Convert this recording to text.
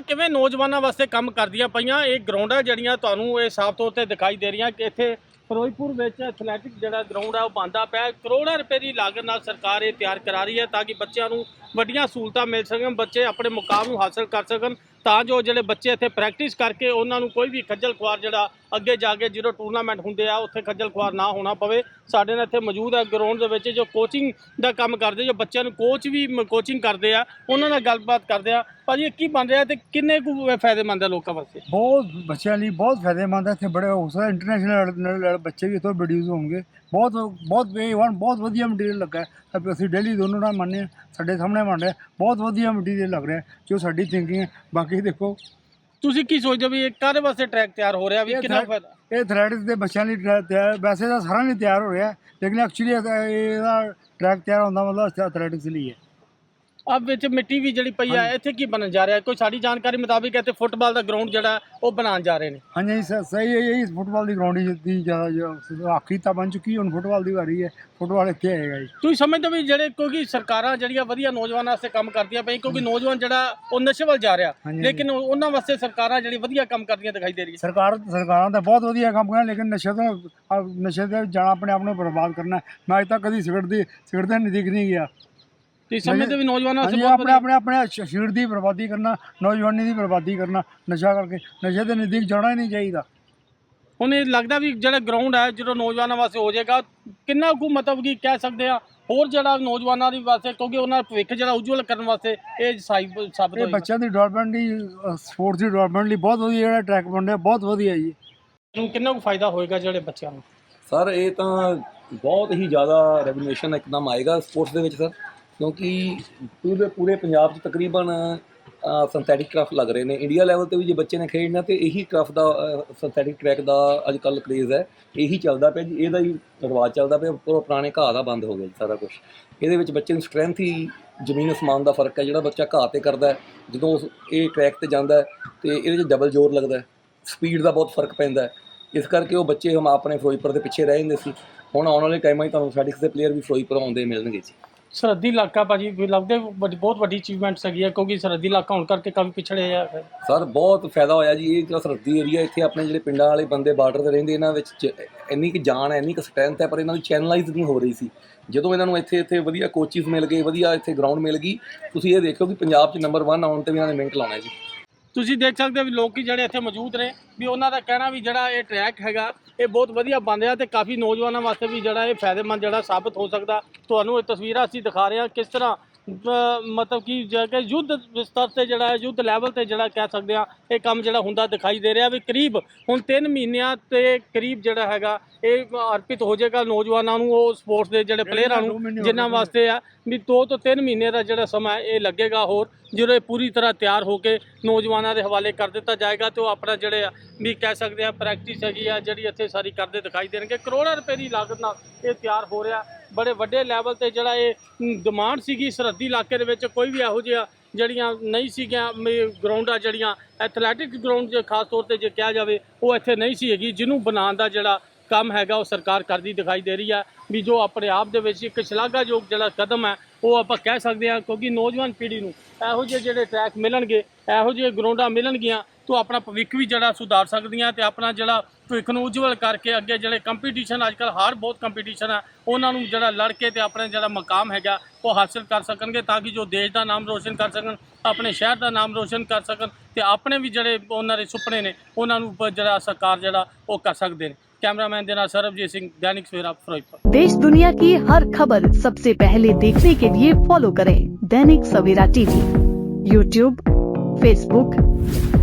ਕਿਵੇਂ ਨੌਜਵਾਨਾਂ ਵਾਸਤੇ ਕੰਮ ਕਰਦੀਆਂ ਪਈਆਂ? ਇਹ ਗਰਾਊਂਡਾਂ ਜਿਹੜੀਆਂ ਤੁਹਾਨੂੰ ਇਹ ਸਾਫ਼ ਤੌਰ ਤੇ ਦਿਖਾਈ ਦੇ ਰਹੀਆਂ ਕਿ ਇੱਥੇ ਫਿਰੋਜ਼ਪੁਰ ਵਿੱਚ ਐਥਲੈਟਿਕ ਜਿਹੜਾ ਗਰਾਊਂਡ ਹੈ ਉਹ ਬੰਦਾ ਪਿਆ। ਕਰੋੜਾਂ ਰੁਪਏ ਦੀ ਲਾਗਤ ਨਾਲ ਸਰਕਾਰ ਇਹ ਤਿਆਰ ਕਰਾ ਰਹੀ ਹੈ ਤਾਂ ਕਿ ਬੱਚਿਆਂ ਨੂੰ ਵੱਡੀਆਂ ਸਹੂਲਤਾਂ ਮਿਲ ਸਕਣ, ਬੱਚੇ ਆਪਣੇ ਮੁਕਾਮ ਨੂੰ ਹਾਸਲ ਕਰ ਸਕਣ, ਤਾਂ ਜੋ ਜਿਹੜੇ ਬੱਚੇ ਇੱਥੇ ਪ੍ਰੈਕਟਿਸ ਕਰਕੇ ਉਹਨਾਂ ਨੂੰ ਕੋਈ ਵੀ ਖੱਜਲ ਖੁਆਰ ਜਿਹੜਾ ਅੱਗੇ ਜਾ ਕੇ ਜਦੋਂ ਟੂਰਨਾਮੈਂਟ ਹੁੰਦੇ ਆ, ਉੱਥੇ ਖੱਜਲ ਖੁਆਰ ਨਾ ਹੋਣਾ ਪਵੇ। ਸਾਡੇ ਨਾਲ ਇੱਥੇ ਮੌਜੂਦ ਹੈ ਗਰਾਊਂਡ ਦੇ ਵਿੱਚ ਜੋ ਕੋਚਿੰਗ ਦਾ ਕੰਮ ਕਰਦੇ, ਜੋ ਬੱਚਿਆਂ ਨੂੰ ਕੋਚ ਵੀ ਕੋਚਿੰਗ ਕਰਦੇ ਆ, ਉਹਨਾਂ ਨਾਲ ਗੱਲਬਾਤ ਕਰਦੇ ਆ। ਭਾਜੀ, ਇਹ ਕੀ ਬਣ ਰਿਹਾ ਤੇ ਕਿੰਨੇ ਕੁ ਫਾਇਦੇਮੰਦ ਹੈ ਲੋਕਾਂ ਵਾਸਤੇ? ਬਹੁਤ ਬੱਚਿਆਂ ਲਈ ਬਹੁਤ ਫਾਇਦੇਮੰਦ ਹੈ ਇੱਥੇ ਬੜੇ ਹੌਸਲਾ ਇੰਟਰਨੈਸ਼ਨਲ ਬੱਚੇ ਵੀ ਇੱਥੋਂ ਪ੍ਰੋਡਿਊਸ ਹੋਣਗੇ। ਬਹੁਤ ਬਹੁਤ ਵੇ ਵਨ ਬਹੁਤ ਵਧੀਆ ਮਟੀਰੀਅਲ ਲੱਗਾ ਹੈ। ਅਸੀਂ ਡੇਲੀ ਦੋਨੋਂ ਨਾਲ ਮੰਨਦੇ ਹਾਂ ਸਾਡੇ ਸਾਹਮਣੇ ਬਣ ਰਿਹਾ ਬਹੁਤ ਵਧੀਆ ਮਟੀਰੀਅਲ ਲੱਗ ਰਿਹਾ ਜੋ ਸਾਡੀ ਥਿੰਕਿੰਗ ਹੈ। ਬਾਕੀ ਦੇਖੋ। ਤੁਸੀਂ ਕੀ ਸੋਚਦੇ ਹੋ ਵੀ ਇਹ ਕਾਹਦੇ ਵਾਸਤੇ ਟਰੈਕ ਤਿਆਰ ਹੋ ਰਿਹਾ ਵੀ ਕਿੰਨਾ ਫਾਇਦਾ? ਇਹ ਥਰੈਡਸ ਦੇ ਬੱਚਿਆਂ ਲਈ ਟਰੈ- ਤਿਆਰ ਵੈਸੇ ਤਾਂ ਸਾਰਿਆਂ ਲਈ ਤਿਆਰ ਹੋ ਰਿਹਾ ਲੇਕਿਨ ਐਕਚੁਅਲੀ ਇਹਦਾ ਟਰੈਕ ਤਿਆਰ ਹੁੰਦਾ ਮਤਲਬ ਥਰੈਡਸ ਲਈ ਹੈ। ਆ ਵਿੱਚ ਮਿੱਟੀ ਵੀ ਜਿਹੜੀ ਪਈ ਆ ਇੱਥੇ ਕੀ ਬਣਨ ਜਾ ਰਿਹਾ? ਕੋਈ ਸਾਡੀ ਜਾਣਕਾਰੀ ਮੁਤਾਬਿਕ ਇੱਥੇ ਫੁੱਟਬਾਲ ਦਾ ਗਰਾਊਂਡ ਜਿਹੜਾ ਉਹ ਬਣਾਉਣ ਜਾ ਰਹੇ ਨੇ। ਹਾਂਜੀ ਸ- ਸਹੀ ਹੈ ਇਹ ਫੁੱਟਬਾਲ ਦੀ ਗਰਾਊਂਡ ਦੀ ਜ਼ਿਆਦਾ ਆਖਰੀ ਤਾਂ ਬਣ ਚੁੱਕੀ ਹੁਣ ਫੁੱਟਬਾਲ ਦੀ ਵਾਰੀ ਹੈ ਫੁੱਟਬਾਲ ਇੱਥੇ ਆਏਗਾ ਜੀ। ਤੁਸੀਂ ਸਮਝਦੇ ਹੋ ਵੀ ਜਿਹੜੇ ਕਿਉਂਕਿ ਸਰਕਾਰਾਂ ਜਿਹੜੀਆਂ ਵਧੀਆ ਨੌਜਵਾਨਾਂ ਵਾਸਤੇ ਕੰਮ ਕਰਦੀਆਂ ਪਈਆਂ ਕਿਉਂਕਿ ਨੌਜਵਾਨ ਜਿਹੜਾ ਉਹ ਨਸ਼ੇ ਵੱਲ ਜਾ ਰਿਹਾ। ਲੇਕਿਨ ਉਹ- ਉਹਨਾਂ ਵਾਸਤੇ ਸਰਕਾਰਾਂ ਜਿਹੜੀ ਵਧੀਆ ਕੰਮ ਕਰਦੀਆਂ ਦਿਖਾਈ ਦੇ ਰਹੀ ਹੈ ਸਰਕਾਰ ਸਰਕਾਰਾਂ ਤਾਂ ਬਹੁਤ ਵਧੀਆ ਕੰਮ ਕਰ ਲੇਕਿਨ ਨਸ਼ੇ ਤੋਂ ਨਸ਼ੇ ਤੇ ਜਾਣਾ ਆਪਣੇ ਆਪ ਨੂੰ ਬਰਬਾਦ ਕਰਨਾ। ਮੈਂ ਅਜੇ ਤੱਕ ਕਦੀ ਸਿਗਰਟ ਦੀ ਸਿਗਰਟ ਦੇ ਨਜ਼ਦੀਕ ਨਹੀਂ ਗਿਆ। ਤੁਸੀਂ ਸਮਝਦੇ ਹੋ ਵੀ ਨੌਜਵਾਨਾਂ ਵਾਸਤੇ ਹਾਂਜੀ ਆਪਣੇ ਆਪਣੇ ਆਪਣੇ ਸ਼- ਸਰੀਰ ਦੀ ਬਰਬਾਦੀ ਕਰਨਾ ਨੌਜਵਾਨੀ ਦੀ ਬਰਬਾਦੀ ਕਰਨਾ ਨਸ਼ਾ ਕਰਕੇ ਨਸ਼ੇ ਦੇ ਨਜ਼ਦੀਕ ਜਾਣਾ ਹੀ ਨਹੀਂ ਚਾਹੀਦਾ। ਹੁਣ ਇਹ ਲੱਗਦਾ ਵੀ ਜਿਹੜਾ ਗਰਾਊਂਡ ਹੈ ਜਦੋਂ ਨੌਜਵਾਨਾਂ ਵਾਸਤੇ ਹੋ ਜਾਏਗਾ ਕਿੰਨਾ ਕੁ ਮਤਲਬ ਕੀ ਕਹਿ ਸਕਦੇ ਆ ਹੋਰ ਜਿਹੜਾ ਨੌਜਵਾਨਾਂ ਦੀ ਵਾਸਤੇ ਕਿਉਂਕਿ ਉਹਨਾਂ ਦਾ ਭਵਿੱਖ ਜਿਹੜਾ ਉਜਵਲ ਕਰਨ ਵਾਸਤੇ ਇਹ ਸਾਈਬ ਸਾਬਤ ਇਹ ਹੋਏਗਾ। ਬੱਚਿਆਂ ਦੀ ਡਿਵੈਲਪਮੈਂਟ ਲਈ ਸਪੋਰਟਸ ਦੀ ਡਿਵੈਲਪਮੈਂਟ ਲਈ ਬਹੁਤ ਵਧੀਆ ਜਿਹੜਾ ਟਰੈਕ ਬਣ ਰਿਹਾ ਬਹੁਤ ਵਧੀਆ ਜੀ। ਨੂੰ ਕਿੰਨਾ ਕੁ ਫਾਇਦਾ ਹੋਏਗਾ ਜਿਹੜੇ ਬੱਚਿਆਂ ਨੂੰ? ਸਰ ਇਹ ਤਾਂ ਬਹੁਤ ਹੀ ਜ਼ਿਆਦਾ ਰੈਵੋਲੂਸ਼ਨ ਇੱਕਦਮ ਆਏਗਾ ਸਪੋਰਟਸ ਦੇ ਵਿੱਚ ਸਰ ਕਿਉਂਕਿ ਪੂਰੇ ਪੂਰੇ ਪੰਜਾਬ 'ਚ ਤਕਰੀਬਨ ਸਿੰਥੈਟਿਕ ਟਰਫ ਲੱਗ ਰਹੇ ਨੇ। ਇੰਡੀਆ ਲੈਵਲ ਤੇ ਵੀ ਜੇ ਬੱਚੇ ਨੇ ਖੇਡਣਾ ਤੇ ਇਹੀ ਟਰਫ ਦਾ ਸਿੰਥੈਟਿਕ ਟਰੈਕ ਦਾ ਅੱਜ ਕੱਲ ਕ੍ਰੇਜ਼ ਹੈ। ਇਹੀ ਚੱਲਦਾ ਪਿਆ ਜੀ, ਇਹਦਾ ਹੀ ਰਿਵਾਜ ਚੱਲਦਾ ਪਿਆ। ਪੁਰਾ- ਪੁਰਾਣੇ ਘਾਹ ਦਾ ਬੰਦ ਹੋ ਗਿਆ ਜੀ ਸਾਰਾ ਕੁਝ ਇਹਦੇ ਵਿੱਚ ਬੱਚੇ ਨੂੰ ਸਟਰੈਂਥ ਹੀ, ਜ਼ਮੀਨ ਅਸਮਾਨ ਦਾ ਫ਼ਰਕ ਹੈ। ਜਿਹੜਾ ਬੱਚਾ ਘਾਹ ਤੇ ਕਰਦਾ ਜਦੋਂ ਇਹ ਟਰੈਕ ਤੇ ਜਾਂਦਾ ਹੈ, ਤੇ ਇਹਦੇ 'ਚ ਡਬਲ ਜ਼ੋਰ ਲੱਗਦਾ ਸਪੀਡ ਦਾ ਬਹੁਤ ਫ਼ਰਕ ਪੈਂਦਾ ਇਸ ਕਰਕੇ ਉਹ ਬੱਚੇ ਹਮ ਆਪਣੇ ਫਿਰੋਜ਼ਪੁਰ ਦੇ ਪਿੱਛੇ ਰਹਿ ਜਾਂਦੇ ਸੀ। ਹੁਣ ਆਉਣ ਵਾਲੇ ਟਾਈਮਾਂ 'ਚ ਤੁਹਾਨੂੰ ਸਟੈਟਿਕਸ ਦੇ ਪਲੇਅਰ ਵੀ ਫਿਰੋਜ਼ਪੁਰ ਆਉਂਦੇ ਮਿਲਣਗੇ ਜੀ। ਸਰਹੱਦੀ ਇਲਾਕਾ ਭਾਜੀ ਵੀ ਲੱਗਦੇ ਵੱਡੀ- ਬਹੁਤ ਵੱਡੀ ਅਚੀਵਮੈਂਟਸ ਹੈਗੀ ਹੈ ਕਿਉਂਕਿ ਸਰਹੱਦੀ ਇਲਾਕਾ ਹੋਣ ਕਰਕੇ ਕਾਫੀ ਪਿਛੜੇ ਆ। ਸਰ ਬਹੁਤ ਫਾਇਦਾ ਹੋਇਆ ਜੀ ਇਹ ਜਿਹੜਾ ਸਰਹੱਦੀ ਏਰੀਆ ਇੱਥੇ ਆਪਣੇ ਜਿਹੜੇ ਪਿੰਡਾਂ ਵਾਲੇ ਬੰਦੇ ਬਾਰਡਰ ਤੇ ਰਹਿੰਦੇ ਇਹਨਾਂ ਵਿੱਚ ਜ- ਇੰਨੀ ਕਿ ਜਾਨ ਹੈ ਇੰਨੀ ਕਿ ਸਟਰੈਂਥ ਹੈ ਪਰ ਇਹਨਾਂ ਦੀ ਚੈਨਲਾਈਜ਼ ਨਹੀਂ ਹੋ ਰਹੀ ਸੀ। ਜਦੋਂ ਇਹਨਾਂ ਨੂੰ ਇੱਥੇ ਇੱਥੇ ਵਧੀਆ ਕੋਚਿਸ ਮਿਲ ਗਏ ਵਧੀਆ ਇੱਥੇ ਗਰਾਊਂਡ ਮਿਲ ਗਈ ਤੁਸੀਂ ਇਹ ਦੇਖੋ ਕਿ ਪੰਜਾਬ 'ਚ ਨੰਬਰ 1 ਆਉਣ ਤੇ ਵੀ ਇਹਨਾਂ ਨੇ ਮਿੰਟ ਲਾਉਣਾ ਜੀ। ਤੁਸੀਂ ਦੇਖ ਸਕਦੇ ਹੋ ਵੀ ਲੋਕੀ ਜਿਹੜੇ ਇੱਥੇ ਮੌਜੂਦ ਨੇ ਵੀ ਉਹਨਾਂ ਦਾ ਕਹਿਣਾ ਵੀ ਜਿਹੜਾ ਇਹ ਟਰੈਕ ਹੈਗਾ ਇਹ ਬਹੁਤ ਵਧੀਆ ਬਣ ਰਿਹਾ ਤੇ ਕਾਫੀ ਨੌਜਵਾਨਾਂ ਵਾਸਤੇ ਵੀ ਜਿਹੜਾ ਇਹ ਫਾਇਦੇਮੰਦ ਜਿਹੜਾ ਸਾਬਤ ਹੋ ਸਕਦਾ। ਤੁਹਾਨੂੰ ਇਹ ਤਸਵੀਰਾਂ ਅਸੀਂ ਦਿਖਾ ਰਹੇ ਹਾਂ ਕਿਸ ਤਰ੍ਹਾਂ ਮਤਲਬ ਕਿ ਜੇ ਕਿ ਯੁੱਧ ਸਤਰ ਤੇ ਜਿਹੜਾ ਹੈ ਯੁੱਧ ਲੈਵਲ ਤੇ ਜਿਹੜਾ ਕਹਿ ਸਕਦੇ ਆ ਇਹ ਕੰਮ ਜਿਹੜਾ ਹੁੰਦਾ ਦਿਖਾਈ ਦੇ ਰਿਹਾ ਵੀ ਕਰੀਬ ਹੁਣ 3 ਮਹੀਨਿਆਂ ਤੇ ਕਰੀਬ ਜਿਹੜਾ ਹੈਗਾ ਇਹ ਅਰਪਿਤ ਹੋ ਜਾਏਗਾ ਨੌਜਵਾਨਾਂ ਨੂੰ ਉਹ ਸਪੋਰਟਸ ਦੇ ਜਿਹੜੇ ਪਲੇਅਰਾਂ ਨੂੰ ਜਿਨ੍ਹਾਂ। ਵਾਸਤੇ ਆ ਵੀ 2 ਤੋਂ 3 ਮਹੀਨੇ ਦਾ ਜਿਹੜਾ ਸਮਾਂ ਇਹ ਲੱਗੇਗਾ ਹੋਰ ਜਦੋਂ ਇਹ ਪੂਰੀ ਤਰ੍ਹਾਂ ਤਿਆਰ ਹੋ ਕੇ ਨੌਜਵਾਨਾਂ ਦੇ ਹਵਾਲੇ ਕਰ ਦਿੱਤਾ ਜਾਏਗਾ ਤੇ ਉਹ ਆਪਣਾ ਜਿਹੜੇ ਆ ਵੀ ਕਹਿ ਸਕਦੇ ਆ ਪ੍ਰੈਕਟਿਸ ਹੈਗੀ ਆ ਜਿਹੜੀ ਇੱਥੇ ਸਾਰੀ ਕਰਦੇ ਦਿਖਾਈ ਦੇਣਗੇ ਕਰੋੜਾਂ ਰੁਪਏ ਦੀ ਲਾਗਤ ਨਾਲ ਇਹ ਤਿਆਰ ਹੋ ਰਿਹਾ ਬੜੇ ਵੱਡੇ ਲੈਵਲ ਤੇ ਜਿਹੜਾ ਇਹ ਡਿਮਾਂਡ ਸੀਗੀ ਸਰਹੱਦੀ ਇਲਾਕੇ ਦੇ ਵਿੱਚ, ਕੋਈ ਵੀ ਇਹੋ ਜਿਹਾ ਜਿਹੜੀਆਂ ਨਹੀਂ ਸੀਗੀਆਂ ਗਰਾਊਂਡਾਂ ਜਿਹੜੀਆਂ ਐਥਲੈਟਿਕ ਗਰਾਊਂਡ ਜੇ ਖਾਸ ਤੌਰ ਤੇ ਜੇ ਕਿਹਾ ਜਾਵੇ, ਉਹ ਇੱਥੇ ਨਹੀਂ ਸੀ ਹੈਗੀ, ਜਿਹਨੂੰ ਬਣਾਉਣ ਦਾ ਜਿਹੜਾ ਕੰਮ ਹੈਗਾ, ਉਹ ਸਰਕਾਰ ਕਰਦੀ ਦਿਖਾਈ ਦੇ ਰਹੀ ਹੈ ਵੀ ਜੋ ਆਪਣੇ ਆਪ ਦੇ ਵਿੱਚ ਇੱਕ ਸ਼ਲਾਘਾਯੋਗ ਜਿਹੜਾ ਕਦਮ ਹੈ, ਉਹ ਆਪਾਂ ਕਹਿ ਸਕਦੇ ਹਾਂ, ਕਿਉਂਕਿ ਨੌਜਵਾਨ ਪੀੜ੍ਹੀ ਨੂੰ ਇਹੋ ਜਿਹੇ ਜਿਹੜੇ ਟਰੈਕ ਮਿਲਣਗੇ, ਇਹੋ ਜਿਹੇ ਗਰਾਊਂਡਾਂ ਮਿਲਣਗੀਆਂ ਤਾਂ ਆਪਣਾ ਭਵਿੱਖ ਵੀ ਜਿਹੜਾ ਸੁਧਾਰ ਸਕਦੀਆਂ ਤੇ ਆਪਣਾ ਜਿਹੜਾ ਭਵਿੱਖ ਨੂੰ ਉਜਵਲ ਕਰਕੇ ਅੱਗੇ ਜਿਹੜੇ ਕੰਪੀਟੀਸ਼ਨ ਅੱਜ ਕੱਲ੍ਹ ਹਾਰ ਬਹੁਤ ਕੰਪੀਟੀਸ਼ਨ ਆ ਉਹਨਾਂ ਨੂੰ ਜਿਹੜਾ ਲੜ ਕੇ ਤੇ ਆਪਣਾ ਜਿਹੜਾ ਮਕਾਮ ਹੈਗਾ ਉਹ ਹਾਸਲ ਕਰ ਸਕਣਗੇ ਤਾਂ ਕਿ ਜੋ ਦੇਸ਼ ਦਾ ਨਾਮ ਰੋਸ਼ਨ ਕਰ ਸਕਣ ਆਪਣੇ ਸ਼ਹਿਰ ਦਾ ਨਾਮ ਰੋਸ਼ਨ ਕਰ ਸਕਣ ਤੇ ਆਪਣੇ ਵੀ ਜਿਹੜੇ ਉਹਨਾਂ ਦੇ ਸੁਪਨੇ ਨੇ ਉਹਨਾਂ ਨੂੰ ਪ- ਜਿਹੜਾ ਸਰਕਾਰ ਜਿਹੜਾ ਉਹ ਕਰ ਸਕਦੇ ਨੇ ਕੈਮਰਾਮੈਨ ਦੇ ਨਾਲ ਸਰਬਜੀਤ ਸਿੰਘ ਦੈਨਿਕ ਸਵੇਰਾ ਫਿਰੋਜ਼ਪੁਰ देश दुनिया की हर खबर सबसे पहले देखने के लिए फॉलो करें Dainik Savera TV YouTube Facebook